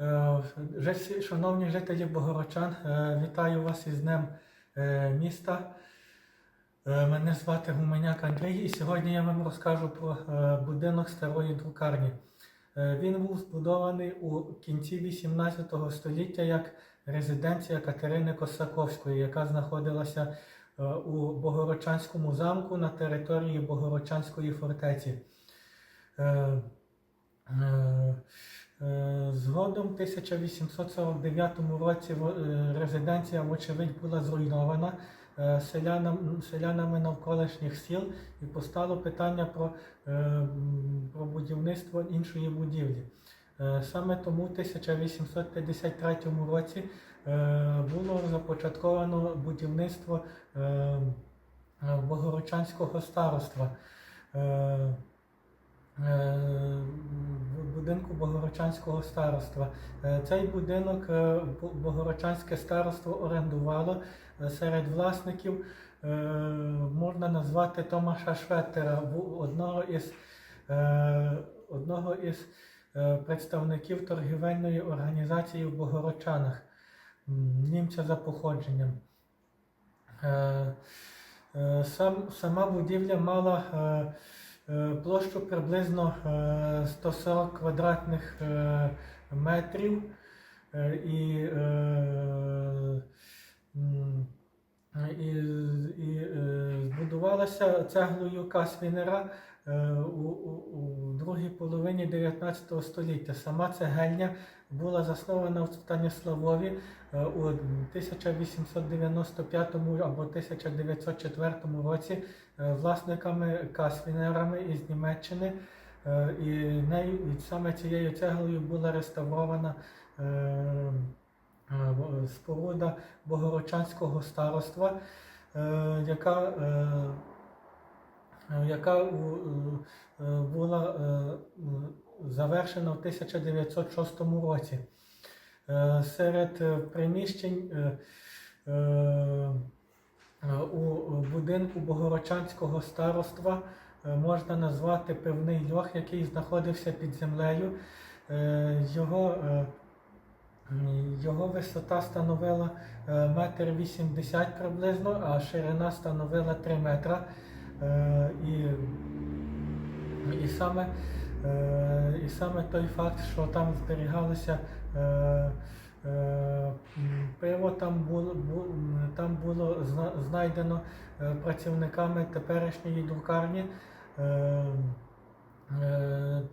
Е, Шановні жителі Богородчан, е, вітаю вас із Днем е, міста. Мене звати Гуменяк Андрій, і сьогодні я вам розкажу про будинок старої друкарні. Він був збудований у кінці 18 століття як резиденція Катерини Косаковської, яка знаходилася у Богородчанському замку на території Богородчанської фортеці. Е, Згодом в 1849 році е, резиденція, вочевидь, була зруйнована е, селянам, селянами навколишніх сіл і постало питання про, про будівництво іншої будівлі. Саме тому в 1853 році було започатковано будівництво Богородчанського староства. Е, будинку Богородчанського староства. Е, Цей будинок е, Бо- Богородчанське староство орендувало серед власників. Можна назвати Томаша Шветтера, одного із, одного із представників торгівельної організації в Богородчанах, німця за походженням. Сам, сама будівля мала площу приблизно е, 140 квадратних е, метрів. Е, і, е, м, і, і е, збудувалася цеглою Касвінера е, у, у, у другій половині 19 століття. Сама цегельня була заснована в Станіславові е, у 1895 або 1904 році е, власниками Касвінерами із Німеччини. І нею і саме цією цеглою була реставрована споруда Богородчанського староства, яка, е, е, яка е, була е, завершена в 1906 році. Е, Серед е, приміщень е, е, е, у будинку Богородчанського староства е, можна назвати певний льох, який знаходився під землею. Е, Його, е, його висота становила е, метр вісімдесят приблизно, а ширина становила 3 метра. Е, І, і, саме, е, і саме той факт, що там зберігалося пиво, там було, там було знайдено працівниками теперішньої друкарні.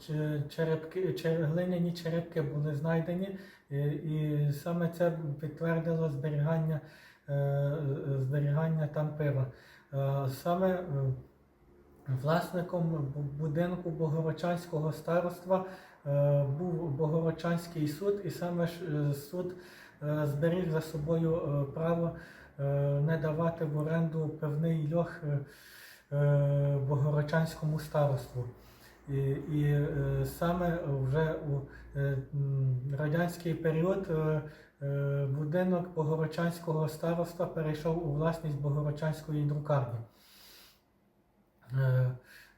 Е, е, Черепки, чер- глиняні черепки були знайдені, і, і саме це підтвердило зберігання, е, зберігання там пива. Е, Саме е, власником будинку Богородчанського староства е, був Богородчанський суд, і саме е, суд е, зберіг за собою е, право е, не давати в оренду певний льох е, е, староству. І, і е, саме вже у е, радянський період е, будинок Богородчанського староства перейшов у власність Богородчанської друкарні.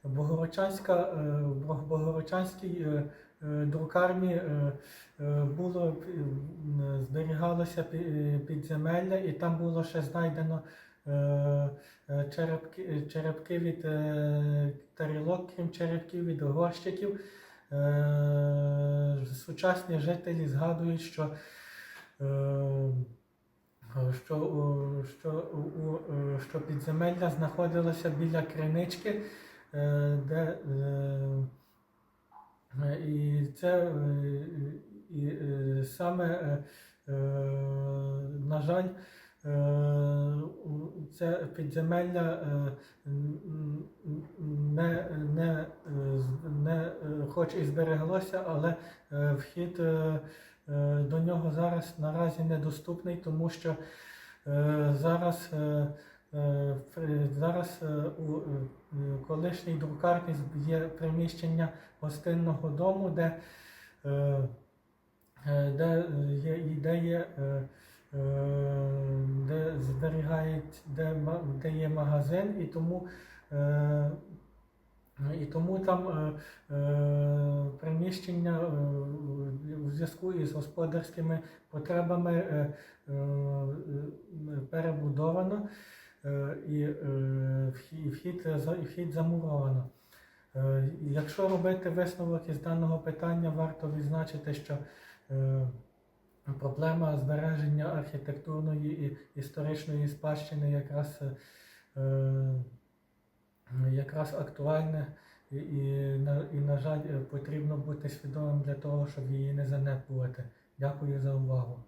Богородчанська, е, в Бог- Богородчанській е, друкарні було зберігалося пі- підземелля, і там було ще знайдено черепки, черепки від е, тарілок, крім черепків від горщиків. Е, Сучасні жителі згадують, що е, що, що, е, що підземелля знаходилося біля кринички, е, де е, е, і це е, і, е, саме, е, е, на жаль, е, це підземелля е, не, не, е, не е, хоч і збереглося, але е, вхід е, е, до нього зараз наразі недоступний, тому що е, зараз, е, е, зараз е, у е, колишній друкарні є приміщення гостинного дому, де, е, е, де є ідея, е, е, де зберігають, де, де є магазин, і тому е, І тому там е, е, приміщення е, зв'язку із господарськими потребами е, е, е, перебудовано е, і е, вхід, вхід, замуровано. Е, Якщо робити висновок із даного питання, варто відзначити, що е, проблема збереження архітектурної і історичної спадщини якраз, е, якраз актуальна і, і, і, на жаль, потрібно бути свідомим для того, щоб її не занепувати. Дякую за увагу.